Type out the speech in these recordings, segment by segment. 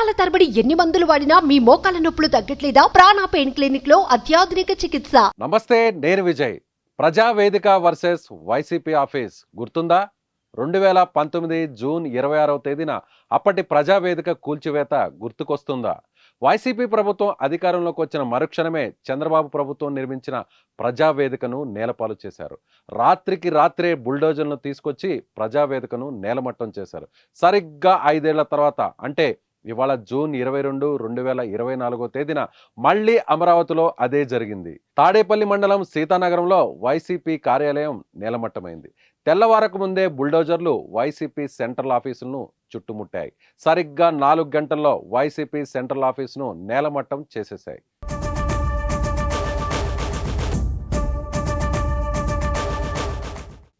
సంవత్సరాల తరబడి ఎన్ని మందులు వాడినా మీ మోకాల నొప్పులు తగ్గట్లేదా? ప్రాణ పెయిన్ క్లినిక్లో అత్యాధునిక చికిత్స. నమస్తే నేను Vijay. Prajavedika versus YCP office. గుర్తుందా? రెండు వేల పంతొమ్మిది జూన్ ఇరవై ఆరవ తేదీన అప్పటి ప్రజావేదిక కూల్చివేత గుర్తుకొస్తుందా? వైసీపీ ప్రభుత్వం అధికారంలోకి వచ్చిన మరుక్షణమే చంద్రబాబు ప్రభుత్వం నిర్మించిన ప్రజావేదికను నేలపాలు చేశారు. రాత్రికి రాత్రే బుల్డోజర్లను తీసుకొచ్చి ప్రజావేదికను నేలమట్టం చేశారు. సరిగ్గా ఐదేళ్ళ తర్వాత అంటే ఇవాళ జూన్ ఇరవై రెండు రెండు వేల ఇరవై నాలుగో తేదీన మళ్ళీ అమరావతిలో అదే జరిగింది. తాడేపల్లి మండలం సీతానగరంలో వైసీపీ కార్యాలయం నేలమట్టమైంది. తెల్లవారకు ముందే బుల్డోజర్లు వైసీపీ సెంట్రల్ ఆఫీసులను చుట్టుముట్టాయి. సరిగ్గా నాలుగు గంటల్లో వైసీపీ సెంట్రల్ ఆఫీసును నేలమట్టం చేసేశాయి.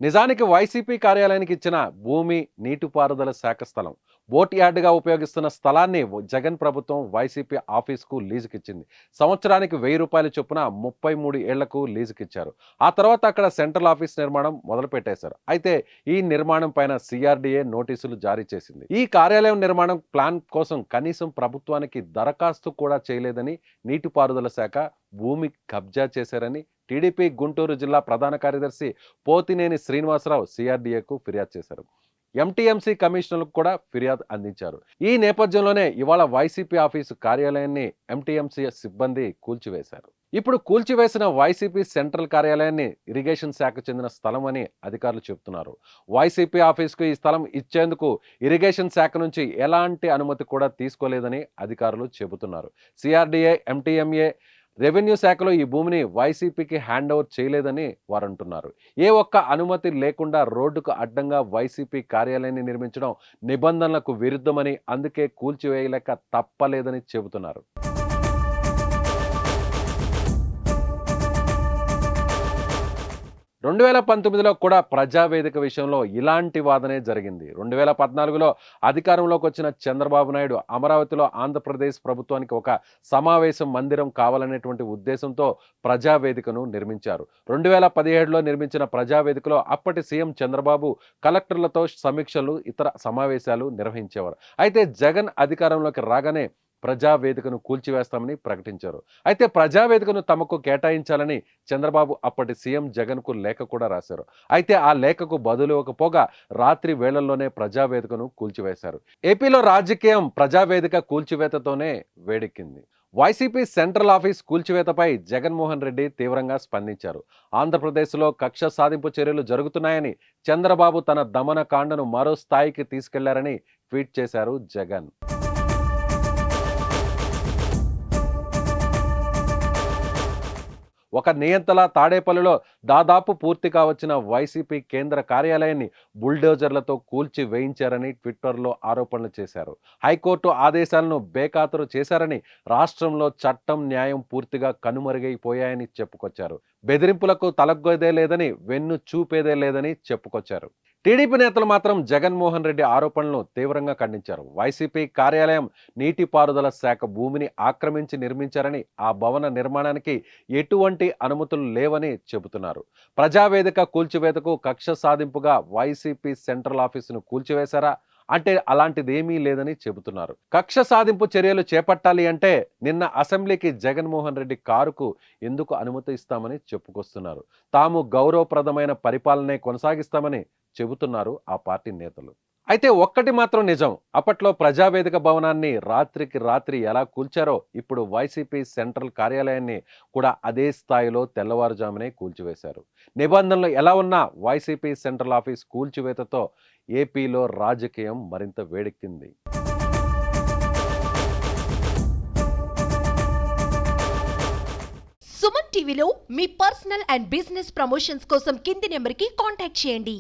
నిజానికి వైసీపీ కార్యాలయానికి ఇచ్చిన భూమి నీటిపారుదల శాఖ స్థలం బోట్ యార్డ్గా ఉపయోగిస్తున్న స్థలాన్ని జగన్ ప్రభుత్వం వైసీపీ ఆఫీస్కు లీజుకిచ్చింది. సంవత్సరానికి వెయ్యి రూపాయల చొప్పున ముప్పై మూడు ఏళ్ళకు లీజుకిచ్చారు. ఆ తర్వాత అక్కడ సెంట్రల్ ఆఫీస్ నిర్మాణం మొదలుపెట్టేశారు. అయితే ఈ నిర్మాణం పైన సిఆర్డీఏ నోటీసులు జారీ చేసింది. ఈ కార్యాలయం నిర్మాణం ప్లాన్ కోసం కనీసం ప్రభుత్వానికి దరఖాస్తు కూడా చేయలేదని నీటిపారుదల శాఖ భూమి కబ్జా చేశారని టీడీపీ గుంటూరు జిల్లా ప్రధాన కార్యదర్శి పోతినేని శ్రీనివాసరావు సిఆర్డీఏకు ఫిర్యాదు చేశారు. ఎంటీఎంసీ కమిషనర్లకు కూడా ఫిర్యాదు అందించారు. ఈ నేపథ్యంలోనే ఇవాళ వైసీపీ ఆఫీసు కార్యాలయాన్ని ఎంటీఎంసీ సిబ్బంది కూల్చివేశారు. ఇప్పుడు కూల్చివేసిన వైసీపీ సెంట్రల్ కార్యాలయాన్ని ఇరిగేషన్ శాఖకు చెందిన స్థలం అని అధికారులు చెబుతున్నారు. వైసీపీ ఆఫీసుకు ఈ స్థలం ఇచ్చేందుకు ఇరిగేషన్ శాఖ నుంచి ఎలాంటి అనుమతి కూడా తీసుకోలేదని అధికారులు చెబుతున్నారు. సిఆర్డీఏ ఎంటీఎంఏ రెవెన్యూ శాఖలో ఈ భూమిని వైసీపీకి హ్యాండ్ ఓవర్ చేయలేదని వారు అంటున్నారు ఏ ఒక్క అనుమతి లేకుండా రోడ్డుకు అడ్డంగా వైసీపీ కార్యాలయాన్ని నిర్మించడం నిబంధనలకు విరుద్ధమని అందుకే కూల్చివేయలేక తప్పలేదని చెబుతున్నారు. రెండు వేల పంతొమ్మిదిలో కూడా ప్రజావేదిక విషయంలో ఇలాంటి వాదనే జరిగింది. రెండు వేల పద్నాలుగులో అధికారంలోకి వచ్చిన చంద్రబాబు నాయుడు అమరావతిలో ఆంధ్రప్రదేశ్ ప్రభుత్వానికి ఒక సమావేశం మందిరం కావాలనేటువంటి ఉద్దేశంతో ప్రజావేదికను నిర్మించారు. రెండు వేల పదిహేడులో నిర్మించిన ప్రజావేదికలో అప్పటి సీఎం చంద్రబాబు కలెక్టర్లతో సమీక్షలు ఇతర సమావేశాలు నిర్వహించేవారు. అయితే జగన్ అధికారంలోకి రాగానే ప్రజావేదికను కూల్చివేస్తామని ప్రకటించారు. అయితే ప్రజావేదికను తమకు కేటాయించాలని చంద్రబాబు అప్పటి సీఎం జగన్కు లేఖ కూడా రాశారు. అయితే ఆ లేఖకు బదులు ఇవ్వకపోగా రాత్రి వేళల్లోనే ప్రజావేదికను కూల్చివేశారు. ఏపీలో రాజకీయం ప్రజావేదిక కూల్చివేతతోనే వేడెక్కింది. వైసీపీ సెంట్రల్ ఆఫీస్ కూల్చివేతపై జగన్మోహన్ రెడ్డి తీవ్రంగా స్పందించారు. ఆంధ్రప్రదేశ్లో కక్ష సాధింపు చర్యలు జరుగుతున్నాయని చంద్రబాబు తన దమన కాండను మరో స్థాయికి తీసుకెళ్ళారని ట్వీట్ చేశారు జగన్. ఒక నియంతలా తాడేపల్లిలో దాదాపు పూర్తి కావచ్చిన వైసీపీ కేంద్ర కార్యాలయాన్ని బుల్డోజర్లతో కూల్చి వేయించారని ట్విట్టర్లో ఆరోపణలు చేశారు. హైకోర్టు ఆదేశాలను బేఖాతరు చేశారని రాష్ట్రంలో చట్టం న్యాయం పూర్తిగా కనుమరుగైపోయాయని చెప్పుకొచ్చారు. బెదిరింపులకు తలగ్గోదే లేదని వెన్ను చూపేదే లేదని చెప్పుకొచ్చారు. టీడీపీ నేతలు మాత్రం జగన్మోహన్ రెడ్డి ఆరోపణలను తీవ్రంగా ఖండించారు. వైసీపీ కార్యాలయం నీటిపారుదల శాఖ భూమిని ఆక్రమించి నిర్మించారని ఆ భవన నిర్మాణానికి ఎటువంటి అనుమతులు లేవని చెబుతున్నారు. ప్రజావేదిక కూల్చివేతకు కక్ష సాధింపుగా వైసీపీ సెంట్రల్ ఆఫీసును కూల్చివేశారా? అంటే అలాంటిది ఏమీ లేదని చెబుతున్నారు. కక్ష సాధింపు చర్యలు చేపట్టాలి అంటే నిన్న అసెంబ్లీకి జగన్మోహన్ రెడ్డి కారుకు ఎందుకు అనుమతి ఇస్తామని చెప్పుకొస్తున్నారు. తాము గౌరవప్రదమైన పరిపాలనే కొనసాగిస్తామని చెబుతున్నారు ఆ పార్టీ నేతలు. అయితే ఒక్కటి మాత్రం నిజం అప్పట్లో ప్రజావేదిక భవనాన్ని రాత్రికి రాత్రి ఎలా కూల్చారో ఇప్పుడు వైసీపీ సెంట్రల్ కార్యాలయాన్ని కూడా అదే స్థాయిలో తెల్లవారుజామునే కూల్చివేశారు. నిబంధనలు ఎలా ఉన్నా వైసీపీ సెంట్రల్ ఆఫీస్ కూల్చివేతతో ఏపీలో రాజకీయం మరింత వేడెక్కింది. సుమన్ టీవీలో మీ పర్సనల్ అండ్ బిజినెస్ ప్రమోషన్స్ కోసం కింది నెంబర్కి కాంటాక్ట్ చేయండి.